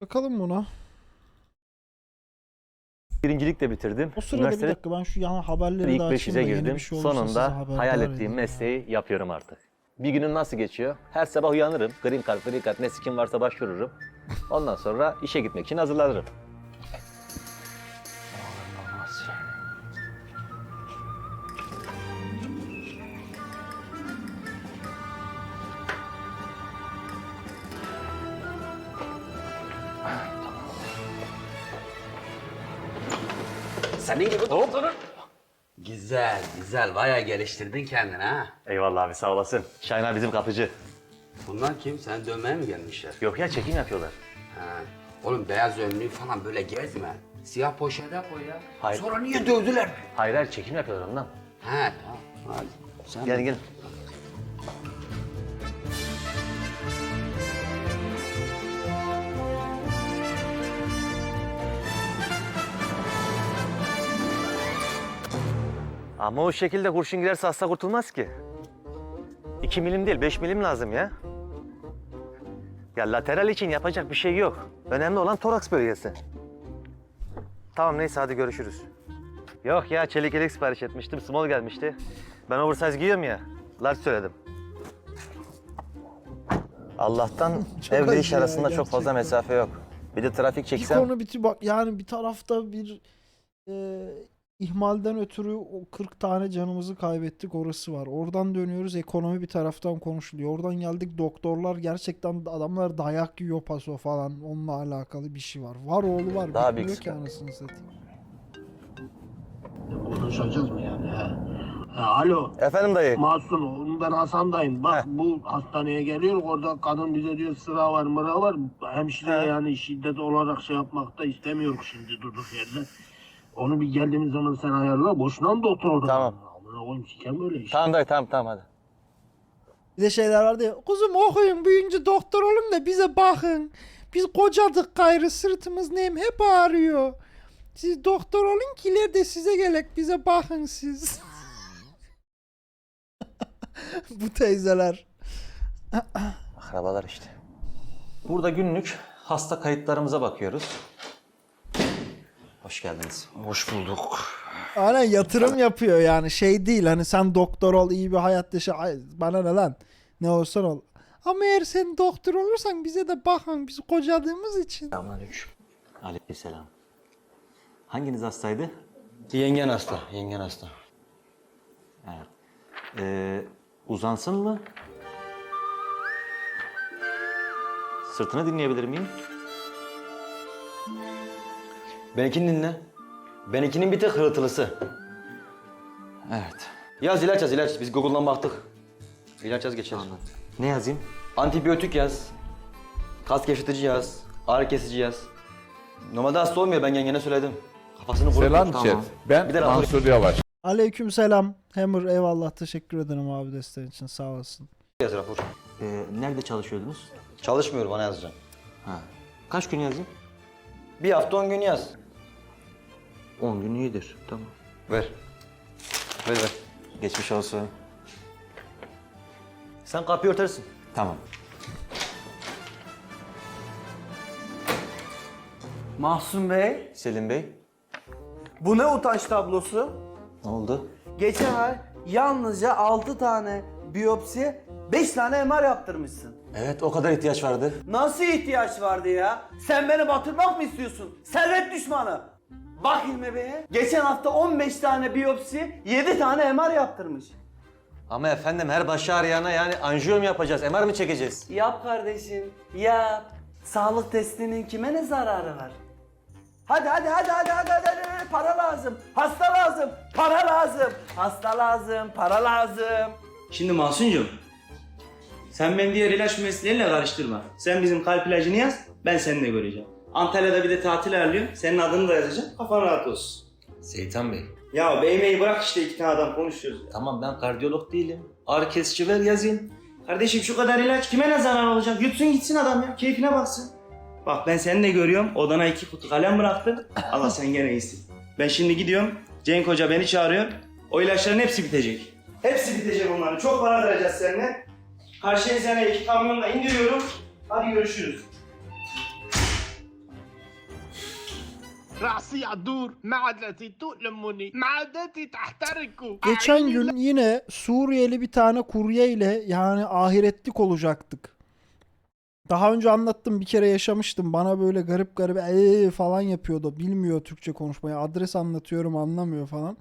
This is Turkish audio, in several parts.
Bakalım buna. Birincilik de bitirdim. O sırada bir Üniversitede dakika ben şu yana haberleri ilk de açayım 500'e da yeni girdim. bir şey olursa size Sonunda haberdar hayal edeyim ettiğim ya. mesleği yapıyorum artık. Bir günüm nasıl geçiyor? Her sabah uyanırım. Green card, green card ne sikim varsa başvururum. Ondan sonra işe gitmek için hazırlanırım. Senin gibi doktorun. Güzel, güzel. Bayağı geliştirdin kendini ha. Eyvallah abi sağ olasın. Şahin abi bizim kapıcı. Bunlar kim? Sen dövmeye mi gelmişler? Yok ya çekim yapıyorlar. Ha. Oğlum beyaz önlüğü falan böyle gezme. Siyah poşete koy ya. Hayır. Sonra niye dövdüler? Hayır hayır çekim yapıyorlar ondan. He tamam. Hadi. Sen Gelin gelin. Ama o şekilde kurşun girerse hasta kurtulmaz ki. 2 milim değil, 5 milim lazım ya. Ya lateral için yapacak bir şey yok. Önemli olan toraks bölgesi. Tamam neyse hadi görüşürüz. Yok ya çelik yelek sipariş etmiştim. Small gelmişti. Ben oversize giyiyorum ya. Large söyledim. Allah'tan Çok evle iş acı ya, arasında çok fazla gerçekten. mesafe yok. Bir de trafik Bir çeksem konu biti bak yani bir tarafta bir e, ihmalden ötürü o 40 tane canımızı kaybettik orası var. Oradan dönüyoruz ekonomi bir taraftan konuşuluyor. Oradan geldik doktorlar gerçekten adamlar dayak yiyor paso falan onunla alakalı bir şey var. Var oğlu var. Daha büyük ki anasını satayım. Konuşacağız mı yani? He. Ha, alo. Efendim dayı. Masum oğlum ben Hasan'dayım. Bak Heh. bu hastaneye geliyor orada kadın bize diyor sıra var mıra var. Hemşire He. yani şiddet olarak şey yapmak da istemiyor şimdi durduk yerde. Onu bir geldiğimiz zaman sen ayarla. Boşuna mı doktor oldun? Tamam. Amına koyayım sikem böyle iş. Tamam dayı tamam tamam hadi. Bir de şeyler vardı ya. Kuzum okuyun büyüyünce doktor olun da bize bakın. Biz kocadık gayrı sırtımız neyim hep ağrıyor. Siz doktor olun ki ileride size gelek bize bakın siz. Bu teyzeler. Akrabalar işte. Burada günlük hasta kayıtlarımıza bakıyoruz. Hoş geldiniz. Hoş bulduk. Aynen yatırım yapıyor yani şey değil hani sen doktor ol iyi bir hayat yaşa Ay, bana ne lan ne olursan ol. Ama eğer sen doktor olursan bize de bakın biz kocadığımız için. Selamünaleyküm. Aleykümselam. Hanginiz hastaydı? Yengen hasta, yengen hasta. Evet. Ee, uzansın mı? Sırtını dinleyebilir miyim? Benimkini dinle. Benimkinin bir tek hırıltılısı. Evet. Yaz ilaç yaz ilaç. Biz Google'dan baktık. İlaç yaz geçer. Ne yazayım? Antibiyotik yaz. Kas gevşetici yaz. Ağrı kesici yaz. Normalde hasta olmuyor ben yengene söyledim. Kafasını vurdu. Selam Tamam. chat. Ben Bir de rapor- Mansur Yavaş. Aleyküm selam. Hammer eyvallah teşekkür ederim abi desteğin için sağ olasın. Yaz rapor. Ee, nerede çalışıyordunuz? Çalışmıyor bana yazacaksın. Ha. Kaç gün yazayım? Bir hafta on gün yaz. 10 gün iyidir. Tamam. Ver. Ver ver. Geçmiş olsun. Sen kapıyı örtersin. Tamam. Mahsun Bey, Selim Bey, bu ne utanç tablosu? ne oldu? Geçen ay yalnızca 6 tane biyopsi, 5 tane MR yaptırmışsın. Evet, o kadar ihtiyaç vardı. Nasıl ihtiyaç vardı ya? Sen beni batırmak mı istiyorsun? Servet düşmanı. Bak İlmi Bey'e. Geçen hafta 15 tane biyopsi, 7 tane MR yaptırmış. Ama efendim her başı ağrıyana yani anjiyo mu yapacağız, MR mi çekeceğiz? Yap kardeşim, yap. Sağlık testinin kime ne zararı var? Hadi hadi hadi hadi hadi hadi, hadi, hadi. para lazım. Hasta lazım. Para lazım. Hasta lazım. Para lazım. Şimdi Mahsuncuğum, sen beni diğer ilaç mesleğiyle karıştırma. Sen bizim kalp ilacını yaz, ben seninle göreceğim. Antalya'da bir de tatil ayarlıyorum, senin adını da yazacağım, kafan rahat olsun. Seyitan Bey, Ya beymeyi bırak işte iki tane adam konuşuyoruz. tamam ben kardiyolog değilim. Ağrı kesici ver yazayım. Kardeşim şu kadar ilaç kime ne zarar olacak? Yutsun gitsin adam ya, keyfine baksın. Bak ben seninle görüyorum, odana iki kutu kalem bıraktın. Allah sen gene iyisin. Ben şimdi gidiyorum, Cenk Hoca beni çağırıyor. O ilaçların hepsi bitecek. Hepsi bitecek onların. Çok para vereceğiz seninle. Karşıya sana iki kamyonla indiriyorum. Hadi görüşürüz. راسي يدور معدتي تؤلمني معدتي تحترق Geçen gün yine Suriyeli bir tane kurye ile yani ahiretlik olacaktık. Daha önce anlattım bir kere yaşamıştım. Bana böyle garip garip ee falan yapıyordu. Bilmiyor Türkçe konuşmayı. Adres anlatıyorum anlamıyor falan.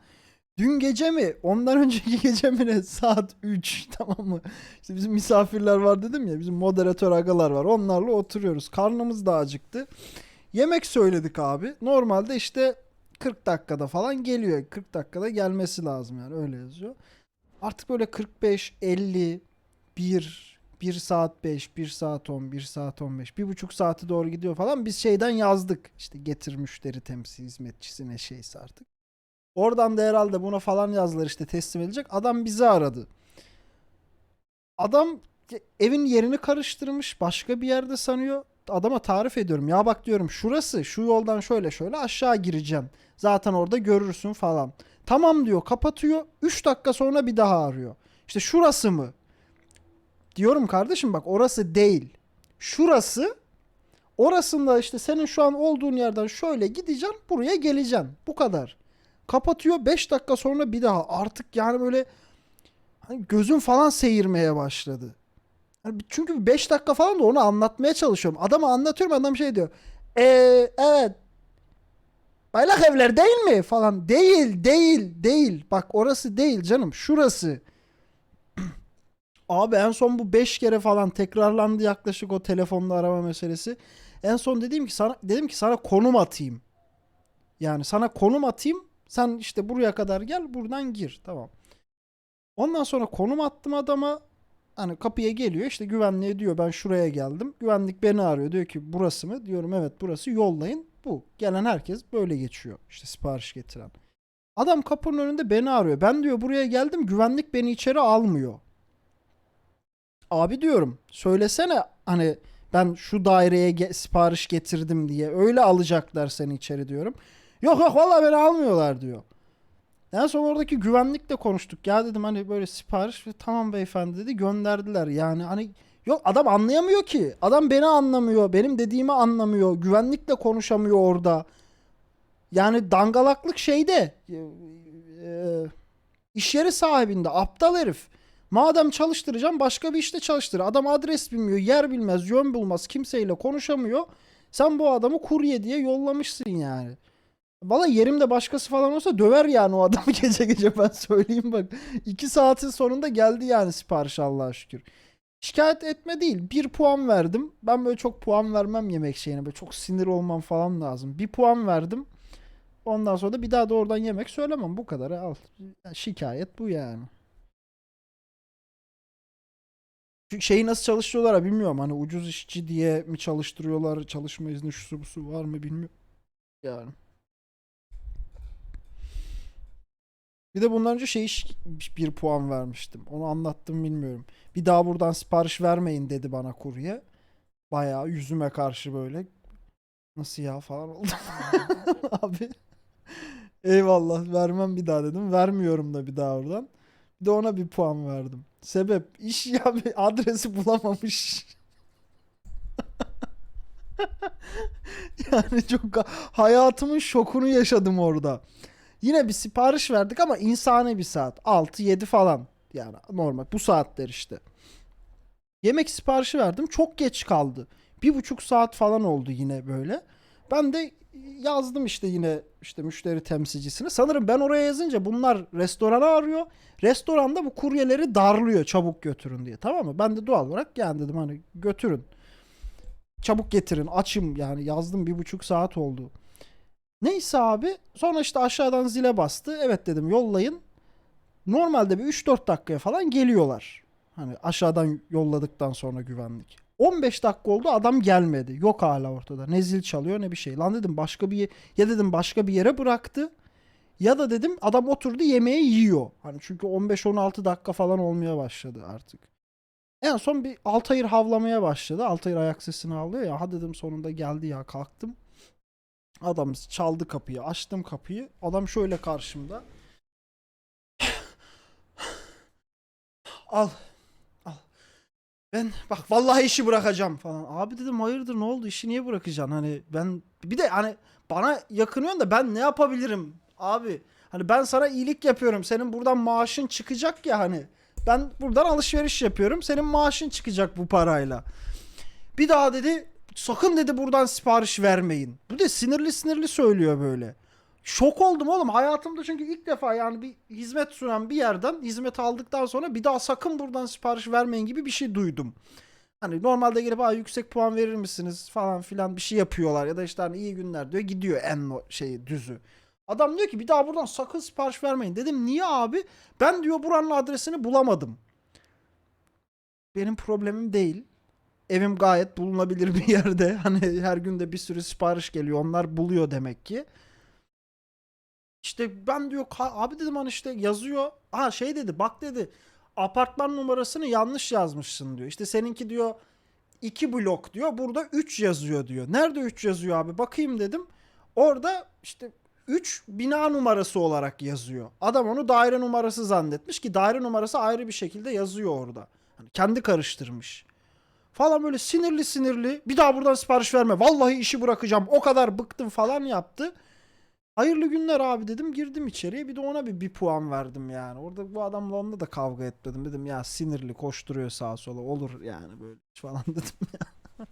Dün gece mi? Ondan önceki gece mi ne? Saat 3 tamam mı? İşte bizim misafirler var dedim ya. Bizim moderatör agalar var. Onlarla oturuyoruz. Karnımız da acıktı. Yemek söyledik abi. Normalde işte 40 dakikada falan geliyor. 40 dakikada gelmesi lazım yani öyle yazıyor. Artık böyle 45, 50, 1, 1 saat 5, 1 saat 10, 1 saat 15, bir buçuk saati doğru gidiyor falan. Biz şeyden yazdık. İşte getir müşteri temsil hizmetçisi ne şeyse artık. Oradan da herhalde buna falan yazdılar işte teslim edilecek. Adam bizi aradı. Adam evin yerini karıştırmış. Başka bir yerde sanıyor. Adama tarif ediyorum. Ya bak diyorum şurası şu yoldan şöyle şöyle aşağı gireceğim. Zaten orada görürsün falan. Tamam diyor kapatıyor. 3 dakika sonra bir daha arıyor. İşte şurası mı? Diyorum kardeşim bak orası değil. Şurası orasında işte senin şu an olduğun yerden şöyle gideceksin buraya geleceksin. Bu kadar. Kapatıyor 5 dakika sonra bir daha. Artık yani böyle hani gözüm falan seyirmeye başladı. Hani çünkü 5 dakika falan da onu anlatmaya çalışıyorum. Adama anlatıyorum adam şey diyor. Eee evet Baylak evler değil mi? Falan. Değil, değil, değil. Bak orası değil canım. Şurası. Abi en son bu 5 kere falan tekrarlandı yaklaşık o telefonla arama meselesi. En son dedim ki sana dedim ki sana konum atayım. Yani sana konum atayım. Sen işte buraya kadar gel, buradan gir. Tamam. Ondan sonra konum attım adama. Hani kapıya geliyor işte güvenliğe diyor ben şuraya geldim. Güvenlik beni arıyor diyor ki burası mı? Diyorum evet burası yollayın. Bu. Gelen herkes böyle geçiyor. İşte sipariş getiren. Adam kapının önünde beni arıyor. Ben diyor buraya geldim güvenlik beni içeri almıyor. Abi diyorum söylesene hani ben şu daireye ge- sipariş getirdim diye. Öyle alacaklar seni içeri diyorum. Yok yok valla beni almıyorlar diyor. En son oradaki güvenlikle konuştuk. Ya dedim hani böyle sipariş ve tamam beyefendi dedi gönderdiler. Yani hani yok adam anlayamıyor ki. Adam beni anlamıyor. Benim dediğimi anlamıyor. Güvenlikle konuşamıyor orada. Yani dangalaklık şeyde. e, e, iş yeri sahibinde. Aptal herif. Madem çalıştıracağım başka bir işte çalıştır. Adam adres bilmiyor, yer bilmez, yön bulmaz, kimseyle konuşamıyor. Sen bu adamı kurye diye yollamışsın yani. Valla yerimde başkası falan olsa döver yani o adamı gece gece ben söyleyeyim bak. İki saatin sonunda geldi yani sipariş Allah'a şükür. Şikayet etme değil. Bir puan verdim. Ben böyle çok puan vermem yemek şeyine. Böyle çok sinir olmam falan lazım. Bir puan verdim. Ondan sonra da bir daha da oradan yemek söylemem. Bu kadar al. Şikayet bu yani. Çünkü şeyi nasıl çalıştırıyorlar bilmiyorum. Hani ucuz işçi diye mi çalıştırıyorlar? Çalışma izni şusu busu var mı bilmiyorum. Yani. Bir de bundan önce şey bir puan vermiştim. Onu anlattım bilmiyorum. Bir daha buradan sipariş vermeyin dedi bana kurye. Bayağı yüzüme karşı böyle. Nasıl ya falan oldu. Abi. Eyvallah vermem bir daha dedim. Vermiyorum da bir daha oradan. Bir de ona bir puan verdim. Sebep iş ya bir adresi bulamamış. yani çok hayatımın şokunu yaşadım orada. Yine bir sipariş verdik ama insani bir saat. 6-7 falan. Yani normal. Bu saatler işte. Yemek siparişi verdim. Çok geç kaldı. Bir buçuk saat falan oldu yine böyle. Ben de yazdım işte yine işte müşteri temsilcisine. Sanırım ben oraya yazınca bunlar restoranı arıyor. Restoranda bu kuryeleri darlıyor çabuk götürün diye. Tamam mı? Ben de doğal olarak yani dedim hani götürün. Çabuk getirin açım yani yazdım bir buçuk saat oldu. Neyse abi sonra işte aşağıdan zile bastı. Evet dedim yollayın. Normalde bir 3-4 dakikaya falan geliyorlar. Hani aşağıdan yolladıktan sonra güvenlik. 15 dakika oldu adam gelmedi. Yok hala ortada. Ne zil çalıyor ne bir şey. Lan dedim başka bir ya dedim başka bir yere bıraktı. Ya da dedim adam oturdu yemeği yiyor. Hani çünkü 15-16 dakika falan olmaya başladı artık. En son bir Altayır havlamaya başladı. Altayır ayak sesini havlıyor ya. Ha dedim sonunda geldi ya kalktım. Adam çaldı kapıyı. Açtım kapıyı. Adam şöyle karşımda. Al. Al. Ben bak vallahi işi bırakacağım falan. Abi dedim hayırdır ne oldu işi niye bırakacaksın? Hani ben bir de hani bana yakınıyorsun da ben ne yapabilirim abi? Hani ben sana iyilik yapıyorum. Senin buradan maaşın çıkacak ya hani. Ben buradan alışveriş yapıyorum. Senin maaşın çıkacak bu parayla. Bir daha dedi sakın dedi buradan sipariş vermeyin. Bu da sinirli sinirli söylüyor böyle. Şok oldum oğlum. Hayatımda çünkü ilk defa yani bir hizmet sunan bir yerden hizmet aldıktan sonra bir daha sakın buradan sipariş vermeyin gibi bir şey duydum. Hani normalde gelip Aa, yüksek puan verir misiniz falan filan bir şey yapıyorlar ya da işte hani iyi günler diyor gidiyor en şeyi düzü. Adam diyor ki bir daha buradan sakın sipariş vermeyin. Dedim niye abi? Ben diyor buranın adresini bulamadım. Benim problemim değil. Evim gayet bulunabilir bir yerde. Hani her günde bir sürü sipariş geliyor. Onlar buluyor demek ki. İşte ben diyor "Ka- abi dedim hani işte yazıyor. Ha şey dedi bak dedi apartman numarasını yanlış yazmışsın diyor. İşte seninki diyor 2 blok diyor. Burada 3 yazıyor diyor. Nerede 3 yazıyor abi? Bakayım dedim. Orada işte 3 bina numarası olarak yazıyor. Adam onu daire numarası zannetmiş ki daire numarası ayrı bir şekilde yazıyor orada. Hani kendi karıştırmış. Falan böyle sinirli sinirli. Bir daha buradan sipariş verme. Vallahi işi bırakacağım. O kadar bıktım falan yaptı. Hayırlı günler abi dedim. Girdim içeriye. Bir de ona bir, bir puan verdim yani. Orada bu adamla onunla da kavga etmedim. Dedim ya sinirli koşturuyor sağa sola. Olur yani böyle falan dedim ya.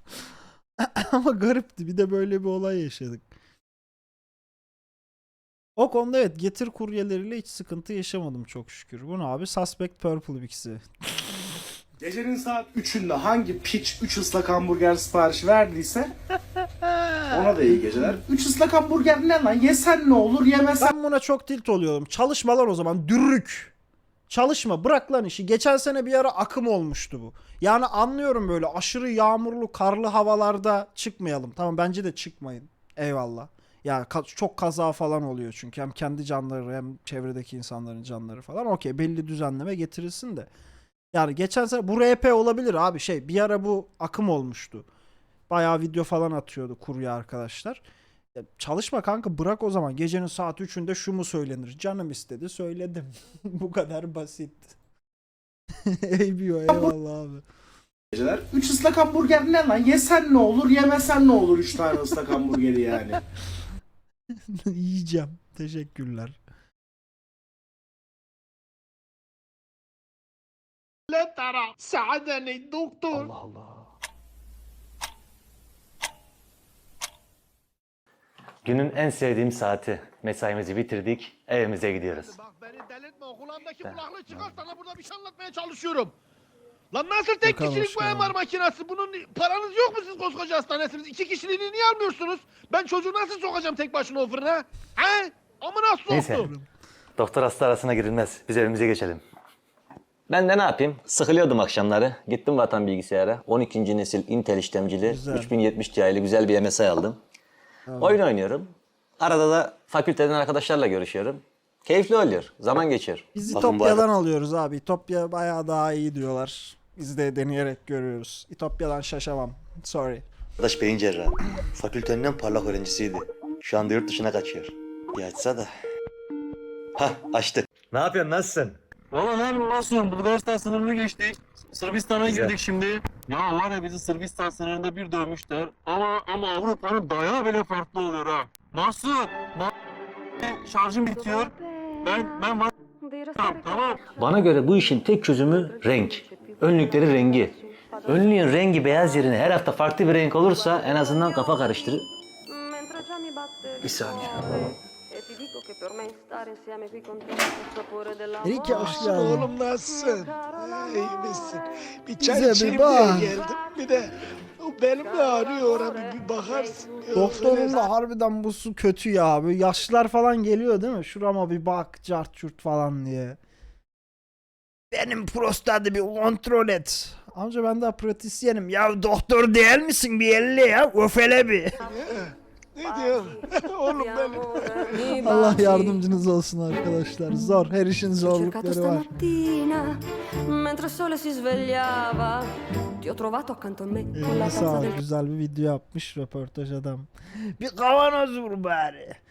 Ama garipti. Bir de böyle bir olay yaşadık. O konuda evet getir kuryeleriyle hiç sıkıntı yaşamadım çok şükür. Bu ne abi? Suspect Purple ikisi. Gecenin saat 3'ünde hangi piç 3 ıslak hamburger siparişi verdiyse ona da iyi geceler. 3 ıslak hamburger ne lan? Yesen ne olur yemesen Ben buna çok tilt oluyorum. Çalışma lan o zaman. Dürrük. Çalışma. Bırak lan işi. Geçen sene bir ara akım olmuştu bu. Yani anlıyorum böyle aşırı yağmurlu, karlı havalarda çıkmayalım. Tamam bence de çıkmayın. Eyvallah. Ya ka- çok kaza falan oluyor çünkü. Hem kendi canları hem çevredeki insanların canları falan. Okey belli düzenleme getirilsin de. Yani geçen sene bu RP olabilir abi şey. Bir ara bu akım olmuştu. Bayağı video falan atıyordu kurye arkadaşlar. Ya çalışma kanka bırak o zaman. Gecenin saat 3'ünde şu mu söylenir? Canım istedi söyledim. Bu kadar basit. Eybiyor eyvallah abi. geceler. 3 ıslak hamburger ne lan? Yesen ne olur yemesen ne olur 3 tane ıslak hamburgeri yani. Yiyeceğim. Teşekkürler. لا ترى ساعدني الدكتور Günün en sevdiğim saati. Mesaimizi bitirdik, evimize gidiyoruz. Bak beni delirtme o kulağımdaki kulaklığı çıkar sana burada bir şey anlatmaya çalışıyorum. Lan nasıl tek Bakalım kişilik bu şu an. MR makinesi? Bunun paranız yok mu siz koskoca hastanesiniz? İki kişiliğini niye almıyorsunuz? Ben çocuğu nasıl sokacağım tek başına o fırına? He? Ama nasıl Neyse. soktum? Doktor hasta arasına girilmez. Biz evimize geçelim. Ben de ne yapayım? Sıkılıyordum akşamları. Gittim vatan bilgisayara. 12. nesil Intel işlemcili Güzel. 3070 Ti'li güzel bir MSI aldım. Oyun oynuyorum. Arada da fakülteden arkadaşlarla görüşüyorum. Keyifli oluyor. Zaman geçiyor. Biz İtopya'dan alıyoruz abi. İtopya bayağı daha iyi diyorlar. Biz de deneyerek görüyoruz. İtopya'dan şaşamam. Sorry. Arkadaş beyin cerrahı. Fakültenin en parlak öğrencisiydi. Şu anda yurt dışına kaçıyor. Bir açsa da. Hah açtı. Ne yapıyorsun nasılsın? Valla ne nasıl? Bulgaristan sınırını geçtik. Sırbistan'a Güzel. girdik şimdi. Ya var ya bizi Sırbistan sınırında bir dövmüşler. Ama ama Avrupa'nın dayağı bile farklı oluyor ha. Nasıl? Ma- şarjım bitiyor. Ben ben var tamam. Bana göre bu işin tek çözümü renk. Önlükleri rengi. Önlüğün rengi beyaz yerine her hafta farklı bir renk olursa en azından kafa karıştırır. Bir saniye. Melike hoş geldin. Oğlum nasılsın? İyi misin? Bir çay Bize bir içeyim bak. diye geldim. Bir de o belim de ağrıyor ona bir, bir bakarsın. Doktorun da harbiden bu su kötü ya. Böyle yaşlar falan geliyor değil mi? Şurama bir bak cart çurt falan diye. Benim prostatı bir kontrol et. Amca ben de pratisyenim. Ya doktor değil misin bir elle ya? Öfele bir. Ne diyorsun? Oğlum benim. Allah yardımcınız olsun arkadaşlar. Zor. Her işin zorlukları var. mentre il sole si svegliava, ti ho trovato accanto a me con la Eline sağlık. Güzel bir video yapmış röportaj adam. Bir kavanoz vur bari.